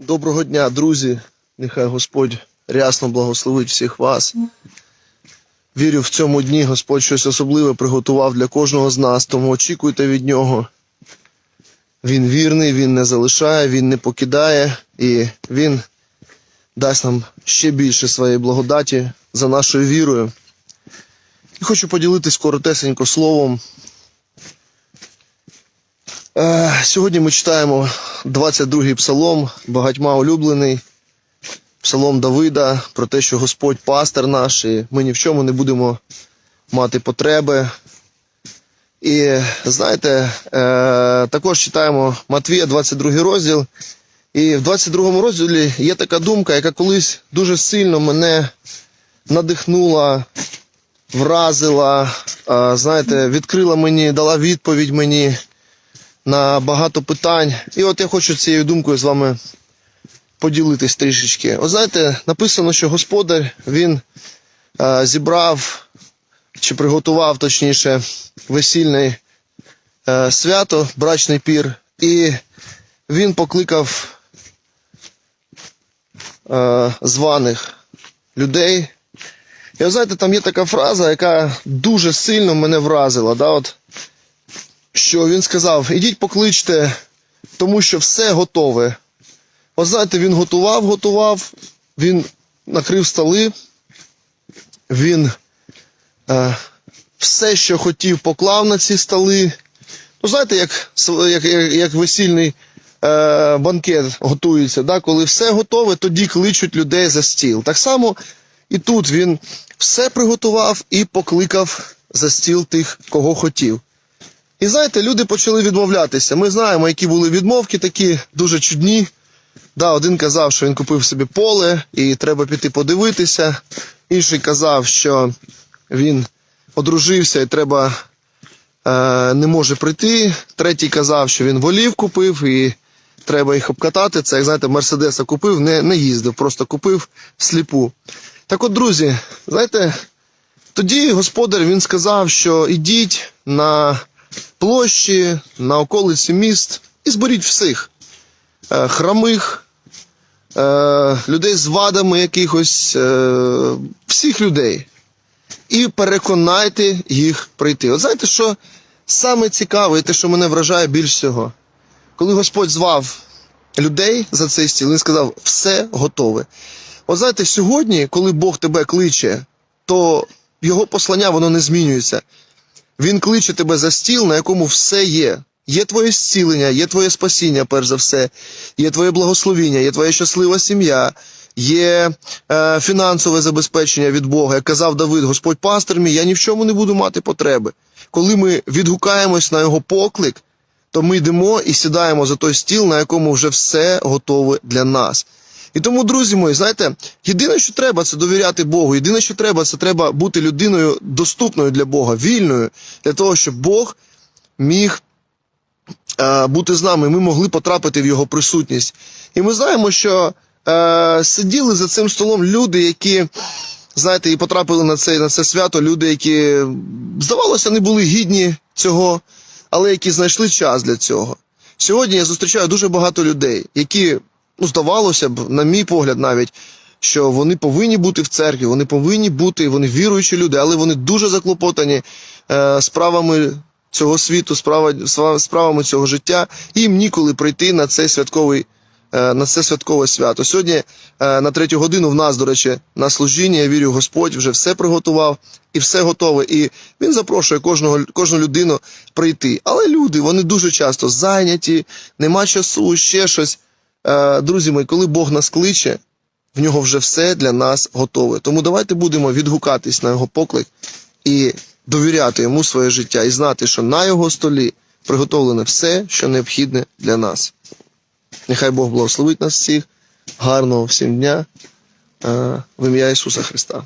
Доброго дня, друзі. Нехай Господь рясно благословить всіх вас. Вірю, в цьому дні Господь щось особливе приготував для кожного з нас, тому очікуйте від нього. Він вірний, він не залишає, він не покидає, і він дасть нам ще більше своєї благодаті за нашою вірою. І хочу поділитись коротесенько словом. Е, Сьогодні ми читаємо 22-й псалом, багатьма улюблений. Псалом Давида про те, що Господь пастир наш, і ми ні в чому не будемо мати потреби. І знаєте, е, також читаємо Матвія, 22 розділ. І в 22 розділі є така думка, яка колись дуже сильно мене надихнула, вразила, знаєте, відкрила мені, дала відповідь мені на багато питань. І от я хочу цією думкою з вами поділитись трішечки. От знаєте, написано, що господар він е, зібрав чи приготував точніше весільне е, свято, брачний пір, і він покликав е, званих людей. І от знаєте, там є така фраза, яка дуже сильно мене вразила. Да? От, що він сказав: ідіть покличте, тому що все готове. От знаєте, він готував, готував, він накрив столи, він е, все, що хотів, поклав на ці столи. Ну, знаєте, як, як, як, весільний е, банкет готується, да? коли все готове, тоді кличуть людей за стіл. Так само і тут він все приготував і покликав за стіл тих, кого хотів. І знаєте, люди почали відмовлятися. Ми знаємо, які були відмовки такі дуже чудні. Да, один казав, що він купив собі поле і треба піти подивитися. Інший казав, що він одружився і треба е, не може прийти. Третій казав, що він волів купив і треба їх обкатати. Це, як знаєте, Мерседеса купив, не, не їздив, просто купив всліпу. Так от, друзі, знаєте, тоді господар він сказав, що ідіть на площі, на околиці міст і зберіть всіх е, хромих, е, людей з вадами якихось, е, всіх людей. І переконайте їх прийти. От знаєте, що саме цікаве, і те, що мене вражає більш всього, коли Господь звав людей за цей стіл, він сказав, все готове. От знаєте, сьогодні, коли Бог тебе кличе, то його послання воно не змінюється. Він кличе тебе за стіл, на якому все є. Є твоє зцілення, є твоє спасіння, перш за все, є твоє благословіння, є твоя щаслива сім'я, є е, фінансове забезпечення від Бога. Як казав Давид, Господь пастир мій, я ні в чому не буду мати потреби. Коли ми відгукаємось на його поклик, то ми йдемо і сідаємо за той стіл, на якому вже все готове для нас. І тому, друзі мої, знаєте, єдине, що треба, це довіряти Богу. Єдине, що треба, це треба бути людиною доступною для Бога, вільною, для того, щоб Бог міг е, бути з нами. Ми могли потрапити в його присутність. І ми знаємо, що е, сиділи за цим столом люди, які, знаєте, і потрапили на це, на це свято, люди, які, здавалося, не були гідні цього, але які знайшли час для цього. Сьогодні я зустрічаю дуже багато людей, які, ну, здавалося б, на мій погляд, навіть. Що вони повинні бути в церкві, вони повинні бути, вони віруючі люди, але вони дуже заклопотані е, справами цього світу, справа, справами цього життя. І їм ніколи прийти на цей святковий, е, на це святкове свято. Сьогодні е, на третю годину в нас, до речі, на служінні, я вірю, Господь вже все приготував і все готове. І він запрошує кожного, кожну людину прийти. Але люди, вони дуже часто зайняті, нема часу, ще щось. Е, друзі мої, коли Бог нас кличе, в нього вже все для нас готове. Тому давайте будемо відгукатись на його поклик і довіряти йому своє життя і знати, що на його столі приготовлене все, що необхідне для нас. Нехай Бог благословить нас всіх. Гарного всім дня. Е, В ім'я Ісуса Христа.